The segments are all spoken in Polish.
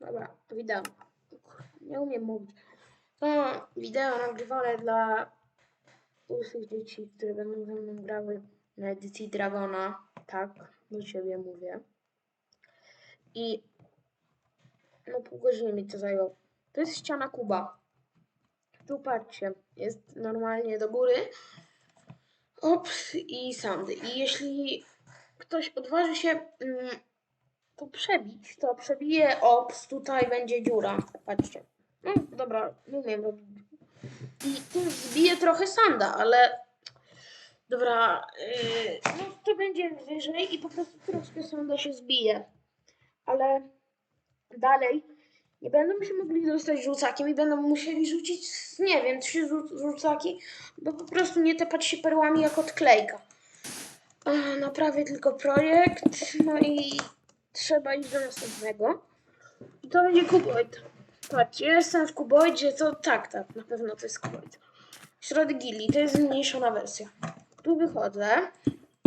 Dobra, wideo. Nie umiem mówić. To wideo nagrywane dla łysych dzieci, które będą ze mną grały na edycji Dragona. Tak, do ciebie mówię. I no pół godziny mi to zajęło. To jest ściana Kuba. Tu patrzcie, jest normalnie do góry. Ops i sandy. I jeśli ktoś odważy się mm, to przebić, to przebije ops, tutaj będzie dziura. Patrzcie. No dobra, nie umiem robić. I tu zbije trochę sanda, ale dobra, yy, no to będzie wyżej i po prostu troszkę sanda się zbije. Ale dalej nie będą się mogli dostać rzucakiem i będą musieli rzucić, nie wiem, trzy rzu- rzucaki, bo po prostu nie tepać się perłami jak odklejka. Naprawię tylko projekt, no i trzeba iść do następnego. I to będzie kuboid. Patrzcie, ja jestem w kuboidzie, to tak, tak, na pewno to jest kuboid. Środek gili, to jest zmniejszona wersja. Tu wychodzę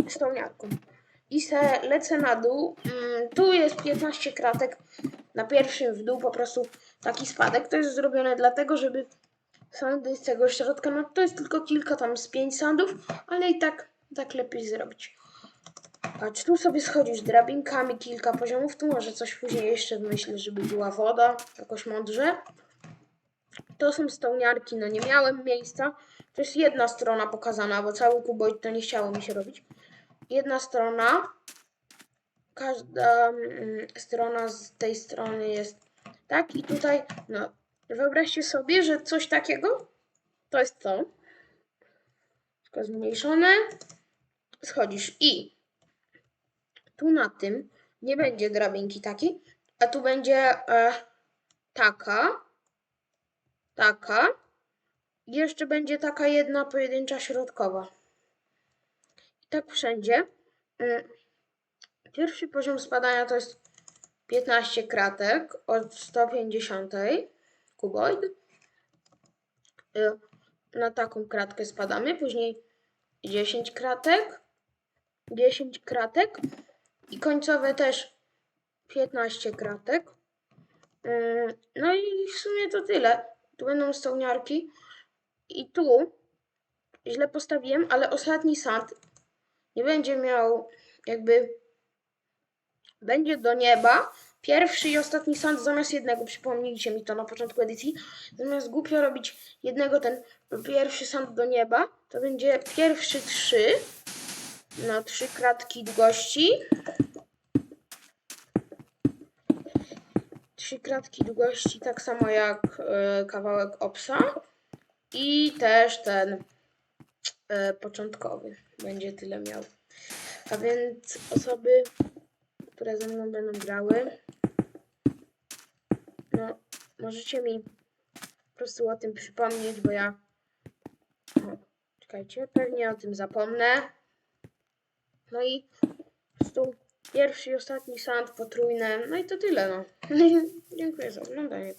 z tą miarką i se lecę na dół. Mm, tu jest 15 kratek na pierwszym w dół, po prostu taki spadek. To jest zrobione dlatego, żeby sandy z tego środka, no to jest tylko kilka, tam z 5 sandów, ale i tak, tak lepiej zrobić. Patrz, tu sobie schodzisz drabinkami kilka poziomów, tu może coś później jeszcze wymyślę, żeby była woda, jakoś mądrze. To są stołniarki, no nie miałem miejsca. To jest jedna strona pokazana, bo cały kuboid to nie chciało mi się robić. Jedna strona, każda mm, strona z tej strony jest tak i tutaj, no wyobraźcie sobie, że coś takiego, to jest to, tylko zmniejszone, schodzisz i tu na tym nie będzie drabinki takiej, a tu będzie e, taka, taka i jeszcze będzie taka jedna pojedyncza środkowa. I tak wszędzie. Mm, Pierwszy poziom spadania to jest 15 kratek od 150 kuboid. Y, Na taką kratkę spadamy, później 10 kratek, 10 kratek i końcowe też 15 kratek. Yy, No i w sumie to tyle. Tu będą stołniarki. I tu źle postawiłem, ale ostatni sand nie będzie miał jakby będzie do nieba. Pierwszy i ostatni sand zamiast jednego, przypomnijcie mi to na początku edycji, zamiast głupio robić jednego ten pierwszy sand do nieba, to będzie pierwszy trzy na trzy kratki długości. Trzy kratki długości, tak samo jak e, kawałek opsa. I też ten e, początkowy będzie tyle miał. A więc osoby, które ze mną będą grały, no możecie mi po prostu o tym przypomnieć, bo ja. O, czekajcie, pewnie o tym zapomnę. No i po prostu pierwszy i ostatni sand potrójne. No i to tyle, no. Dziękuję za oglądanie.